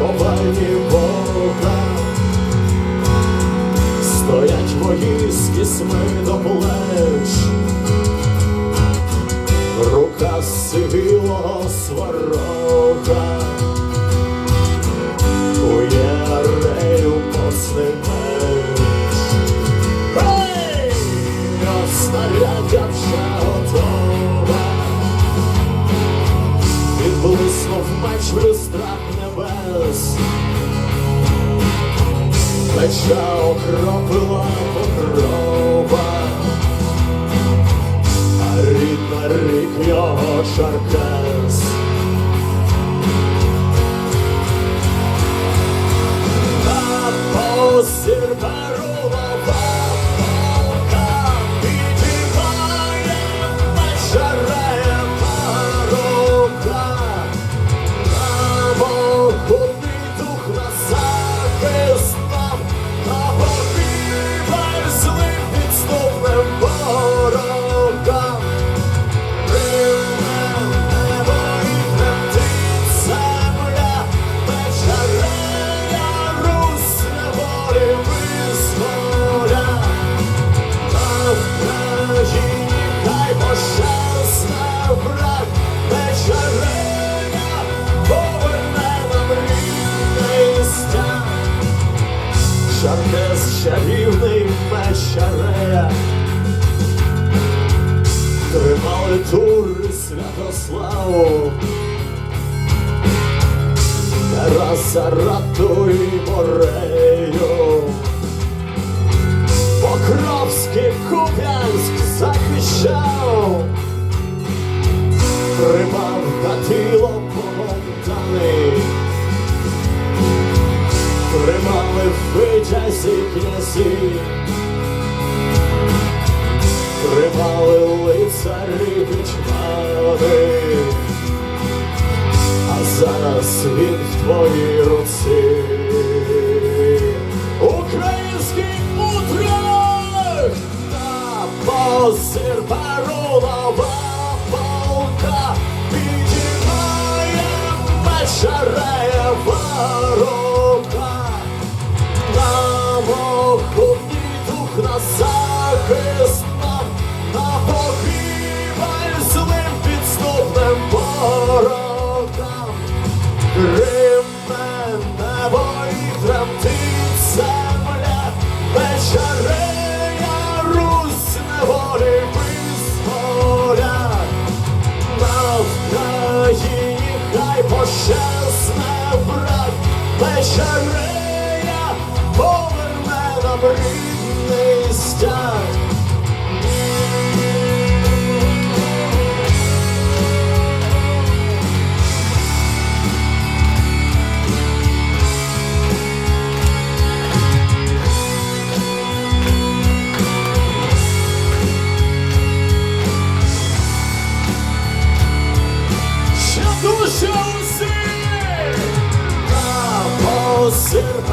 ховальні ворога, стоять мої сми до плеч, рука сивілого сварога. Окропила покрова, а рідна рік його шаркес. Шаркес чарівний мечарея, тримали тури Святославу. Тараса ратуй морею, Покровський Куп'янськ захищав, тримали витязі князі, тримали лицарі гетьмани, а зараз він в твоїй руці. Український утрок на посир парулова Гримне небо земля, вечерея Русь неволі визволя. На Україні хай пощасне брат, вечерея поверне нам рідний стяг. Sir.